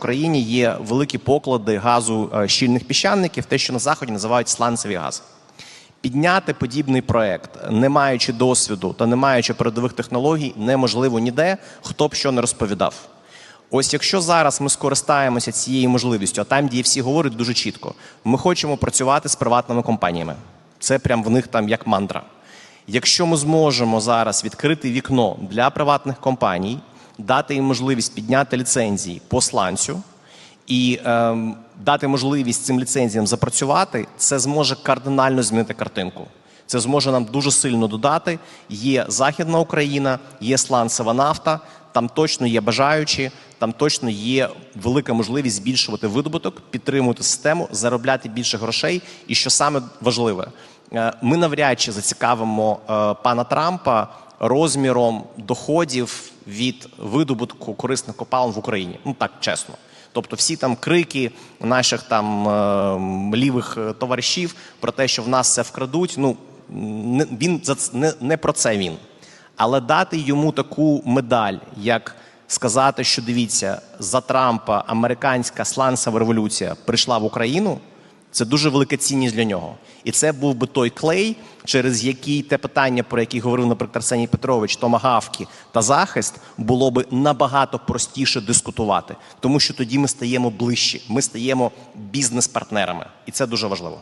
В країні є великі поклади газу е, щільних піщаників, те, що на заході називають сланцевий газ. Підняти подібний проект, не маючи досвіду та не маючи передових технологій, неможливо ніде, хто б що не розповідав. Ось якщо зараз ми скористаємося цією можливістю, а там DFC говорить дуже чітко: ми хочемо працювати з приватними компаніями. Це прям в них там як мантра. Якщо ми зможемо зараз відкрити вікно для приватних компаній, дати їм можливість підняти ліцензії по сланцю і ем, дати можливість цим ліцензіям запрацювати, це зможе кардинально змінити картинку. Це зможе нам дуже сильно додати. Є Західна Україна, є сланцева нафта. Там точно є бажаючі, там точно є велика можливість збільшувати видобуток, підтримувати систему, заробляти більше грошей. І що саме важливе, е, ми навряд чи зацікавимо е, пана Трампа розміром доходів від видобутку корисних копалин в Україні. Ну так чесно. Тобто всі там крики наших там е, лівих е, товаришів про те, що в нас це вкрадуть. Ну він за не, не про це він. Але дати йому таку медаль, як сказати, що дивіться, за Трампа американська сланцева революція прийшла в Україну. Це дуже велика цінність для нього. І це був би той клей, через який те питання, про яке говорив, наприклад, Арсеній Петрович, томагавки та захист, було би набагато простіше дискутувати, тому що тоді ми стаємо ближче, ми стаємо бізнес-партнерами, і це дуже важливо.